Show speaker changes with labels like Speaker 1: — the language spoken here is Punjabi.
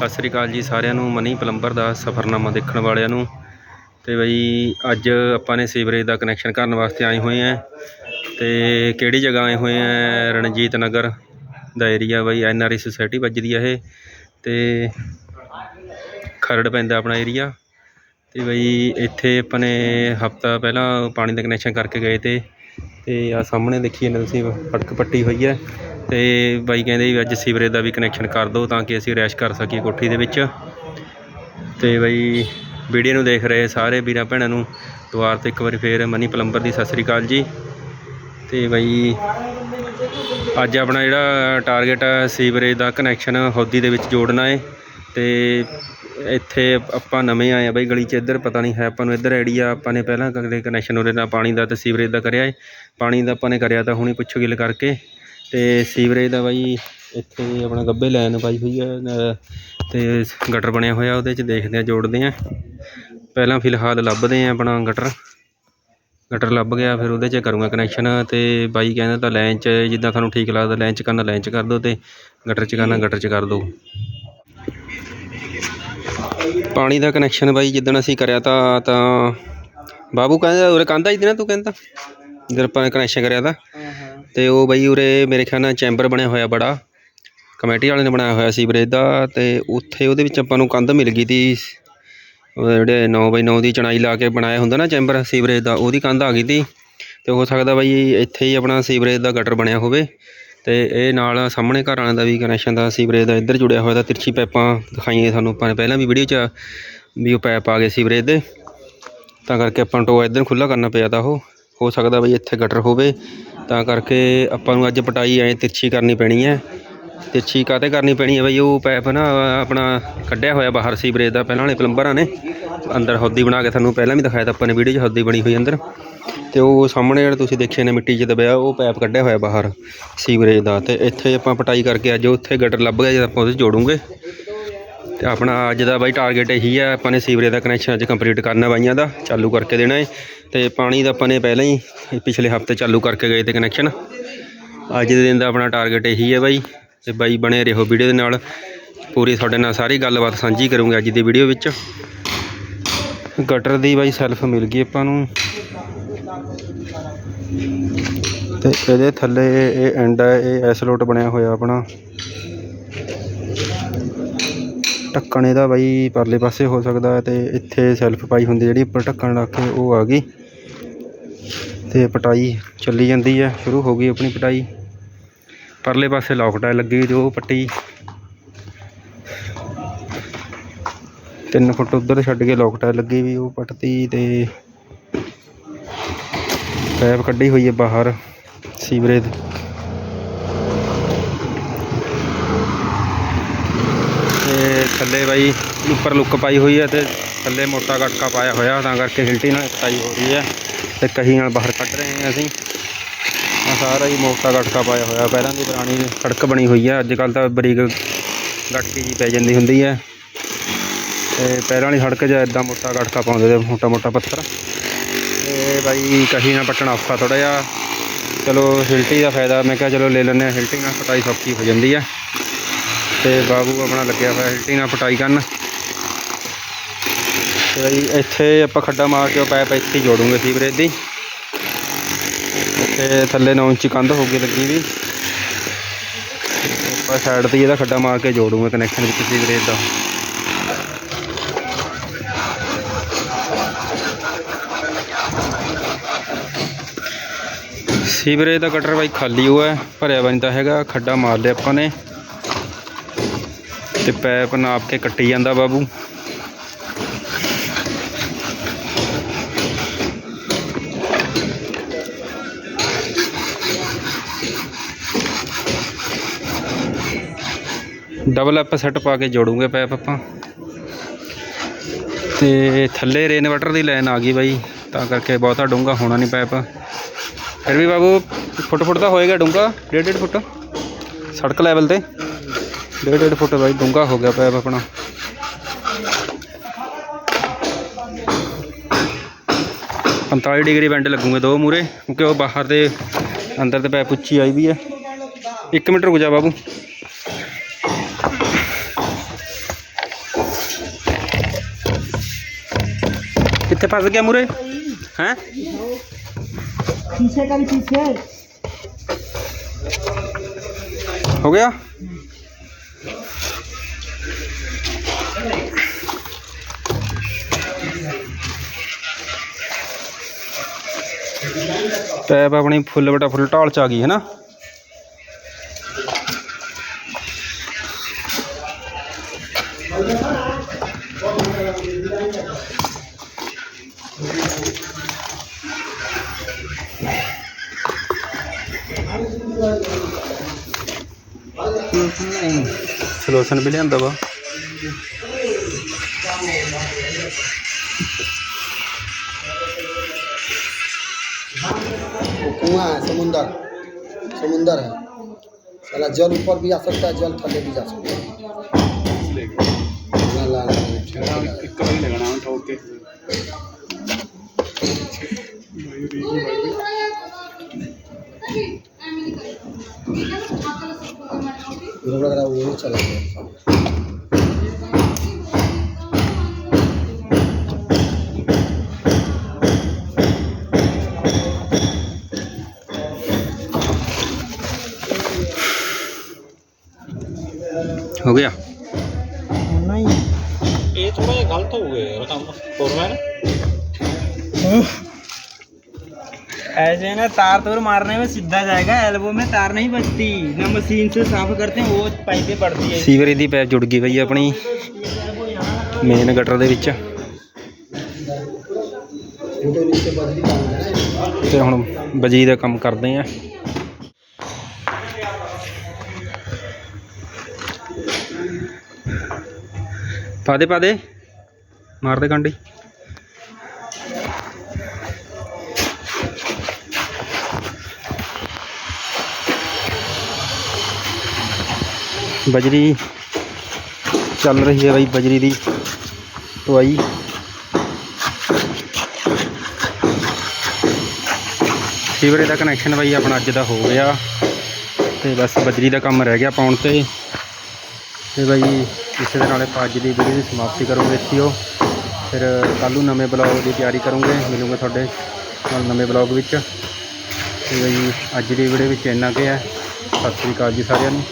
Speaker 1: ਸਤਿ ਸ੍ਰੀ ਅਕਾਲ ਜੀ ਸਾਰਿਆਂ ਨੂੰ, ਮਨੀ ਪਲੰਬਰ ਦਾ ਸਫ਼ਰਨਾਮਾ ਦੇਖਣ ਵਾਲਿਆਂ ਨੂੰ। ਤੇ ਬਈ ਅੱਜ ਆਪਾਂ ਨੇ ਸੀਵਰੇਜ ਦਾ ਕਨੈਕਸ਼ਨ ਕਰਨ ਵਾਸਤੇ ਆਏ ਹੋਏ ਆਂ ਤੇ ਕਿਹੜੀ ਜਗ੍ਹਾ ਆਏ ਹੋਏ ਆਂ ਰਣਜੀਤ ਨਗਰ ਦਾ ਏਰੀਆ ਬਈ ਐਨਆਰਆਈ ਸੁਸਾਇਟੀ ਵੱਜਦੀ ਆ ਇਹ। ਤੇ ਖਰੜ ਪੈਂਦਾ ਆਪਣਾ ਏਰੀਆ ਤੇ ਬਈ ਇੱਥੇ ਆਪਾਂ ਨੇ ਹਫਤਾ ਪਹਿਲਾਂ ਪਾਣੀ ਦਾ ਕਨੈਕਸ਼ਨ ਕਰਕੇ ਗਏ ਤੇ। ਤੇ ਆ ਸਾਹਮਣੇ ਦੇਖੀਏ ਨਾ ਤੁਸੀਂ, ਫੜਕ ਪੱਟੀ ਹੋਈ ਹੈ। ਤੇ ਬਾਈ ਕਹਿੰਦੇ ਵੀ ਅੱਜ ਸੀਵਰੇਜ ਦਾ ਵੀ ਕਨੈਕਸ਼ਨ ਕਰ ਦਿਓ ਤਾਂ ਕਿ ਅਸੀਂ ਰੈਸ਼ ਕਰ ਸਕੀਏ ਕੋਠੀ ਦੇ ਵਿੱਚ। ਤੇ ਬਈ ਵੀਡੀਓ ਨੂੰ ਦੇਖ ਰਹੇ ਸਾਰੇ ਵੀਰਾਂ ਭੈਣਾਂ ਨੂੰ। ਦੁਆਰ ਤੋਂ ਇੱਕ ਵਾਰੀ ਫੇਰ ਮਨੀ ਪਲੰਬਰ ਦੀ ਸਤਿ ਸ੍ਰੀ ਅਕਾਲ ਜੀ। ਤੇ ਬਈ ਅੱਜ ਆਪਣਾ ਜਿਹੜਾ ਟਾਰਗੇਟ ਆ ਸੀਵਰੇਜ ਦਾ ਕਨੈਕਸ਼ਨ ਹੌਦੀ ਦੇ ਵਿੱਚ ਜੋੜਨਾ ਹੈ ਤੇ ਇੱਥੇ ਆਪਾਂ ਨਵੇਂ ਆਏ ਆ ਬਈ ਗਲੀ 'ਚ ਇੱਧਰ, ਪਤਾ ਨਹੀਂ ਹੈ ਆਪਾਂ ਨੂੰ ਇੱਧਰ ਆਈਡੀਆ ਆਪਾਂ ਨੇ ਪਹਿਲਾਂ ਕਦੇ ਕਨੈਕਸ਼ਨ ਉਹਦੇ ਨਾਲ ਪਾਣੀ ਦਾ ਤੇ ਸੀਵਰੇਜ ਦਾ ਕਰਿਆ ਹੈ ਪਾਣੀ ਦਾ ਆਪਾਂ ਨੇ ਕਰਿਆ ਤਾਂ ਹੁਣੀ ਪੁੱਛੋ ਗਿੱਲ ਕਰਕੇ। ਤੇ ਸੀਵਰੇਜ ਦਾ ਬਾਈ ਇੱਥੇ ਆਪਣਾ ਗੱਬੇ ਲਾਈਨ ਪਾਈ ਹੋਈ ਹੈ ਅ, ਤੇ ਗਟਰ ਬਣਿਆ ਹੋਇਆ ਉਹਦੇ 'ਚ ਦੇਖਦੇ ਆ ਜੋੜਦੇ ਆ। ਪਹਿਲਾਂ ਫਿਲਹਾਲ ਲੱਭਦੇ ਆ ਆਪਣਾ ਗਟਰ। ਗਟਰ ਲੱਭ ਗਿਆ ਫਿਰ ਉਹਦੇ 'ਚ ਕਰੂੰਗਾ ਕਨੈਕਸ਼ਨ ਤੇ ਬਾਈ ਕਹਿੰਦਾ ਤਾਂ ਲਾਈਨ 'ਚ ਜਿੱਦਾਂ ਤੁਹਾਨੂੰ ਠੀਕ ਲੱਗਦਾ ਲਾਈਨ 'ਚ ਕਰਨਾ ਲਾਈਨ 'ਚ ਕਰ ਦਿਓ ਤੇ ਗਟਰ 'ਚ ਕਰਨਾ ਗਟਰ 'ਚ ਕਰ ਦਿਓ ਪਾਣੀ ਦਾ ਕਨੈਕਸ਼ਨ ਬਾਈ ਜਿੱਦਣ ਅਸੀਂ ਕਰਿਆ ਤਾਂ ਤਾਂ ਬਾਬੂ ਕਹਿੰਦਾ ਉਰੇ ਕੰਦਾ ਜਿੱਦਣ ਤੂੰ ਕਹਿੰਦਾ ਜਦੋਂ ਆਪਾਂ ਕਨੈਕਸ਼ਨ ਕਰਿਆ ਤਾਂ। ਅਤੇ ਉਹ ਬਾਈ ਉਰੇ ਮੇਰੇ ਖਿਆਲ ਨਾਲ ਚੈਂਬਰ ਬਣਿਆ ਹੋਇਆ ਬੜਾ। ਕਮੇਟੀ ਵਾਲੇ ਨੇ ਬਣਾਇਆ ਹੋਇਆ ਸੀਵਰੇਜ ਦਾ ਅਤੇ ਉੱਥੇ ਉਹਦੇ ਵਿੱਚ ਆਪਾਂ ਨੂੰ ਕੰਧ ਮਿਲ ਗਈ ਤੀ। ਜਿਹੜੇ ਨੌ ਬਾਈ ਨੌ ਦੀ ਚਣਾਈ ਲਾ ਕੇ ਬਣਾਇਆ ਹੁੰਦਾ ਨਾ ਚੈਂਬਰ ਸੀਵਰੇਜ ਦਾ, ਉਹਦੀ ਕੰਧ ਆ ਗਈ ਤੀ। ਅਤੇ ਹੋ ਸਕਦਾ ਬਾਈ ਇੱਥੇ ਹੀ ਆਪਣਾ ਸੀਵਰੇਜ ਦਾ ਗਟਰ ਬਣਿਆ ਹੋਵੇ। ਅਤੇ ਇਹ ਨਾਲ ਸਾਹਮਣੇ ਘਰ ਵਾਲਿਆਂ ਦਾ ਵੀ ਕਨੈਕਸ਼ਨ ਦਾ ਸੀਵਰੇਜ ਦਾ ਇੱਧਰ ਜੁੜਿਆ ਹੋਇਆ ਤਾਂ ਤਿਰਛੀ ਪਾਈਪਾਂ ਦਿਖਾਈਆਂ ਸਾਨੂੰ ਆਪਾਂ ਨੇ ਪਹਿਲਾਂ ਵੀ ਵੀਡੀਓ 'ਚ ਵੀ ਉਹ ਪਾਈਪ ਆ ਗਏ ਸੀਵਰੇਜ ਦੇ। ਤਾਂ ਕਰਕੇ ਆਪਾਂ ਨੂੰ ਟੋਆ ਇੱਧਰ ਖੁੱਲਾ ਕਰਨਾ ਪਿਆ ਤਾਂ ਉਹ। ਹੋ ਸਕਦਾ ਬਈ ਇੱਥੇ ਗਟਰ ਹੋਵੇ। ਤਾਂ ਕਰਕੇ ਆਪਾਂ ਨੂੰ ਅੱਜ ਪਟਾਈ ਐ ਤਿਰਛੀ ਕਰਨੀ ਪੈਣੀ ਹੈ ਤਿਰਛੀ ਕਾਹਤੇ ਕਰਨੀ ਪੈਣੀ ਹੈ ਬਈ? ਉਹ ਪੈਪ ਨਾ ਆਪਣਾ ਕੱਢਿਆ ਹੋਇਆ ਬਾਹਰ ਸੀਵਰੇਜ ਦਾ, ਪਹਿਲਾਂ ਵਾਲੇ ਪਲੰਬਰਾਂ ਨੇ। ਅੰਦਰ ਹੌਦੀ ਬਣਾ ਕੇ ਤੁਹਾਨੂੰ ਪਹਿਲਾਂ ਵੀ ਦਿਖਾਇਆ ਤਾਂ ਆਪਾਂ ਨੇ ਵੀਡੀਓ 'ਚ ਹੌਦੀ ਬਣੀ ਹੋਈ ਅੰਦਰ। ਤੇ ਉਹ ਸਾਹਮਣੇ ਜਿਹੜਾ ਤੁਸੀਂ ਦੇਖਿਆ ਨੇ ਮਿੱਟੀ 'ਚ ਦਬਿਆ, ਉਹ ਪੈਪ ਕੱਢਿਆ ਹੋਇਆ ਬਾਹਰ ਸੀਵਰੇਜ ਦਾ। ਤੇ ਇੱਥੇ ਆਪਾਂ ਪਟਾਈ ਕਰਕੇ ਅੱਜ ਉੱਥੇ ਗਟਰ ਲੱਭ ਗਿਆ, ਜਦ ਆਪਾਂ ਉਹਦੇ 'ਚ ਜੋੜੂਗੇ। ਤੇ ਆਪਣਾ ਅੱਜ ਦਾ ਬਾਈ ਟਾਰਗੇਟ ਇਹੀ ਹੈ ਆਪਾਂ ਨੇ ਸੀਵਰੇਜ ਦਾ ਕਨੈਕਸ਼ਨ ਅੱਜ ਕੰਪਲੀਟ ਕਰਨਾ ਬਾਈਆਂ ਦਾ, ਚਾਲੂ ਕਰਕੇ ਦੇਣਾ ਹੈ ਤੇ ਪਾਣੀ ਦਾ ਆਪਾਂ ਨੇ ਪਹਿਲਾਂ ਹੀ ਪਿਛਲੇ ਹਫ਼ਤੇ ਚਾਲੂ ਕਰਕੇ ਗਏ ਤੇ ਕਨੈਕਸ਼ਨ ਅੱਜ ਦੇ ਦਿਨ ਦਾ ਆਪਣਾ ਟਾਰਗੇਟ ਇਹੀ ਹੈ ਬਾਈ ਤੇ ਬਾਈ ਬਣੇ ਰਹੋ ਵੀਡੀਓ ਦੇ ਨਾਲ। ਪੂਰੀ ਤੁਹਾਡੇ ਨਾਲ ਸਾਰੀ ਗੱਲਬਾਤ ਸਾਂਝੀ ਕਰੂੰਗਾ ਅੱਜ ਦੀ ਵੀਡੀਓ ਵਿੱਚ। ਗਟਰ ਦੀ ਬਾਈ ਸੈਲਫ ਮਿਲ ਗਈ ਆਪਾਂ ਨੂੰ। ਤੇ ਇਹਦੇ ਥੱਲੇ ਇਹ ਐਂਡ ਹੈ, ਇਹ ਐਸਲੋਟ ਬਣਿਆ ਹੋਇਆ ਆਪਣਾ। ਢੱਕਣ ਇਹਦਾ ਬਾਈ ਪਰਲੇ ਪਾਸੇ ਹੋ ਸਕਦਾ ਹੈ ਤੇ ਇੱਥੇ ਸੈਲਫ ਪਾਈ ਹੁੰਦੀ ਜਿਹੜੀ ਉੱਪਰ ਢੱਕਣ ਰੱਖ ਕੇ ਉਹ ਆ ਗਈ। ਤੇ ਪਟਾਈ ਚੱਲੀ ਜਾਂਦੀ ਹੈ, ਸ਼ੁਰੂ ਹੋ ਗਈ ਆਪਣੀ ਪਟਾਈ। ਪਰਲੇ ਪਾਸੇ ਲੌਕ ਟਾਇਲ ਲੱਗੀ ਜੋ ਪੱਟੀ। 3 ਫੁੱਟ ਉੱਧਰ ਛੱਡ ਕੇ ਲੌਕ ਟਾਇਲ ਲੱਗੀ ਵੀ ਉਹ ਪੱਟਤੀ ਤੇ ਪੈਪ ਕੱਢੀ ਹੋਈ ਹੈ ਬਾਹਰ ਸੀਵਰੇਜ ਤੇ ਥੱਲੇ ਬਾਈ ਉੱਪਰ ਲੁੱਕ ਪਾਈ ਹੋਈ ਹੈ ਤੇ ਥੱਲੇ ਮੋਟਾ ਗਟਕਾ ਪਾਇਆ ਹੋਇਆ, ਤਾਂ ਕਰਕੇ ਹਿਲਟੀ ਨਾਲ ਕਟਾਈ ਹੋ ਰਹੀ ਹੈ ਤੇ ਕਹੀ ਨਾਲ ਬਾਹਰ ਕੱਢ ਰਹੇ ਹਾਂ ਅਸੀਂ। ਆ ਸਾਰਾ ਹੀ ਮੋਟਾ ਗਟਕਾ ਪਾਇਆ ਹੋਇਆ, ਪਹਿਲਾਂ ਦੀ ਪੁਰਾਣੀ ਸੜਕ ਬਣੀ ਹੋਈ ਹੈ, ਅੱਜ ਕੱਲ ਤਾਂ ਬਰੀਕ ਗਟਕੀ ਜੀ ਪੈ ਜਾਂਦੀ ਹੁੰਦੀ ਹੈ। ਤੇ ਪਹਿਲਾਂ ਵਾਲੀ ਸੜਕ 'ਚ ਇਦਾਂ ਮੋਟਾ ਗਟਕਾ ਪਾਉਂਦੇ ਤੇ ਮੋਟਾ ਮੋਟਾ ਪੱਥਰ। ਤੇ ਬਾਈ ਕਹੀ ਨਾਲ ਪੱਟਣਾ ਔਖਾ ਥੋੜਾ ਜਿਹਾ। ਚਲੋ ਹਿਲਟੀ ਦਾ ਫਾਇਦਾ, ਮੈਂ ਕਿਹਾ ਚਲੋ ਲੈ ਲੈਂਦੇ ਹਾਂ, ਹਿਲਟੀ ਨਾਲ ਪਟਾਈ ਸੌਖੀ ਹੋ ਜਾਂਦੀ ਹੈ। ਤੇ ਬਾਬੂ ਆਪਣਾ ਲੱਗਿਆ ਹੋਇਆ ਹਿਲਟੀ ਨਾਲ ਪਟਾਈ ਕਰਨ। ਤੇ ਬਈ ਇੱਥੇ ਆਪਾਂ ਖੱਡਾ ਮਾਰ ਕੇ ਉਹ ਪਾਈਪ ਇੱਥੇ ਹੀ ਜੋੜੂਗੇ ਸੀਵਰੇਜ ਦੀ। ਇੱਥੇ ਥੱਲੇ 9 ਇੰਚੀ ਕੰਧ ਹੋ ਗਈ ਲੱਗੀ ਵੀ। ਆਪਾਂ ਸਾਈਡ ਤੇ ਇਹਦਾ ਖੱਡਾ ਮਾਰ ਕੇ ਜੋੜੂਗੇ ਕਨੈਕਸ਼ਨ ਵਿੱਚ ਸੀਵਰੇਜ ਦਾ। ਸੀਵਰੇਜ ਦਾ ਕਟਰ ਬਾਈ ਖਾਲੀ ਹੋਇਆ ਹੈ ਭਰਿਆ ਬੰਦਾ ਹੈਗਾ, ਖੱਡਾ ਮਾਰ ਲਿਆ ਆਪਾਂ ਨੇ। ਤੇ ਪੈਪ ਨਾਪ ਕੇ ਕੱਟੀ ਜਾਂਦਾ ਬਾਬੂ। ਡਬਲ ਐਪ ਸੈੱਟ ਪਾ ਕੇ ਜੋੜੂਗੇ ਪੈਪ ਆਪਾਂ। ਤੇ ਥੱਲੇ ਰੇਨ ਵਾਟਰ ਦੀ ਲਾਈਨ ਆ ਗਈ ਬਾਈ, ਤਾਂ ਕਰਕੇ ਬਹੁਤਾ ਡੂੰਘਾ ਹੋਣਾ ਨਹੀਂ ਪੈਪ। ਫਿਰ ਵੀ ਬਾਬੂ, ਫੁੱਟ ਫੁੱਟ ਦਾ ਹੋਏਗਾ ਡੂੰਘਾ, ਡੇਢ ਡੇਢ ਫੁੱਟ। ਸੜਕ ਲੈਵਲ ਤੇ। ਡੇਢ ਡੇਢ ਫੁੱਟ ਬਾਈ ਡੂੰਘਾ ਹੋ ਗਿਆ ਪੈਪ ਆਪਣਾ। ਪੰਤਾਲੀ ਡਿਗਰੀ ਵੈਂਟ ਲੱਗੂਗੇ ਦੋ ਮੂਰੇ ਕਿਉਂਕਿ ਉਹ ਬਾਹਰ ਦੇ ਅੰਦਰ ਤੇ ਪੈਪ ਉੱਚੀ ਆਈ ਵੀ ਹੈ। 1 ਮੀਟਰ ਰੁਕ ਬਾਬੂ। ਕਿੱਥੇ ਫਸ ਗਿਆ ਮੂਰੇ ਹੈ?
Speaker 2: पीछे का भी पीछे
Speaker 1: हो ਟੈਪ ਆਪਣੀ ਫੁੱਲ ਬਟਾ ਫੁੱਲ ਢਾਲ ਚ ਆ ਗਈ ਹੈ ਨਾ ਸਲੋਸ਼ਨ ਵੀ ਲਿਆਂਦਾ ਵਾ।
Speaker 3: वो कुआँ है समुंदर समुंदर है साला जल ऊपर भी आ सकता है जल थले भी जा सकता है लग रहा है वो चला गया
Speaker 4: ਗਲਤ ਹੋ ਗਿਆ ਯਾਰ ਕੰਮ ਫੋਰਮੈਨ
Speaker 2: ऐसे ना तार तोर मारने में सीधा जाएगा एल्बो में तार नहीं बचती ना मशीन से साफ करते हैं वो पाइपें पड़ती है
Speaker 1: ਸੀਵਰੇਜ ਦੀ ਪੈਪ ਜੁੜ ਗਈ ਬਈ ਆਪਣੀ ਮੇਨ ਗਟਰ ਦੇ ਵਿੱਚ
Speaker 3: फोटो नीचे बदली डालना है
Speaker 1: ਤੇ ਹੁਣ ਬਜਰੀ ਦਾ ਕੰਮ ਕਰਦੇ ਆ ਪਾ ਦੇ ਪਾ ਦੇ ਮਾਰ ਦੇ ਕੰਡੀ। ਬਜਰੀ ਚੱਲ ਰਹੀ ਹੈ ਬਈ ਬਜਰੀ ਦੀ ਢੁਆਈ ਸੀਵਰੇਜ ਦਾ ਕਨੈਕਸ਼ਨ ਬਾਈ ਆਪਣਾ ਅੱਜ ਦਾ ਹੋ ਗਿਆ ਤੇ ਬਸ ਬਜਰੀ ਦਾ ਕੰਮ ਰਹਿ ਗਿਆ ਪਾਉਣ ਤੇ। ਤੇ ਬਾਈ ਇਸੇ ਦੇ ਨਾਲ ਆਪਾਂ ਅੱਜ ਦੀ ਵੀਡੀਓ ਦੀ ਸਮਾਪਤੀ ਕਰੂੰਗੇ ਉਹ ਫਿਰ ਕੱਲ੍ਹ ਨੂੰ ਨਵੇਂ ਬਲੌਗ ਦੀ ਤਿਆਰੀ ਕਰੂੰਗੇ, ਮਿਲੂੰਗੇ ਤੁਹਾਡੇ ਨਾਲ ਨਵੇਂ ਬਲੌਗ ਵਿੱਚ। ਤੇ ਬਾਈ ਅੱਜ ਦੀ ਵੀਡੀਓ ਵਿੱਚ ਇੰਨਾ ਕੁ ਹੈ। ਸਤਿ ਸ੍ਰੀ ਅਕਾਲ ਜੀ ਸਾਰਿਆਂ ਨੂੰ।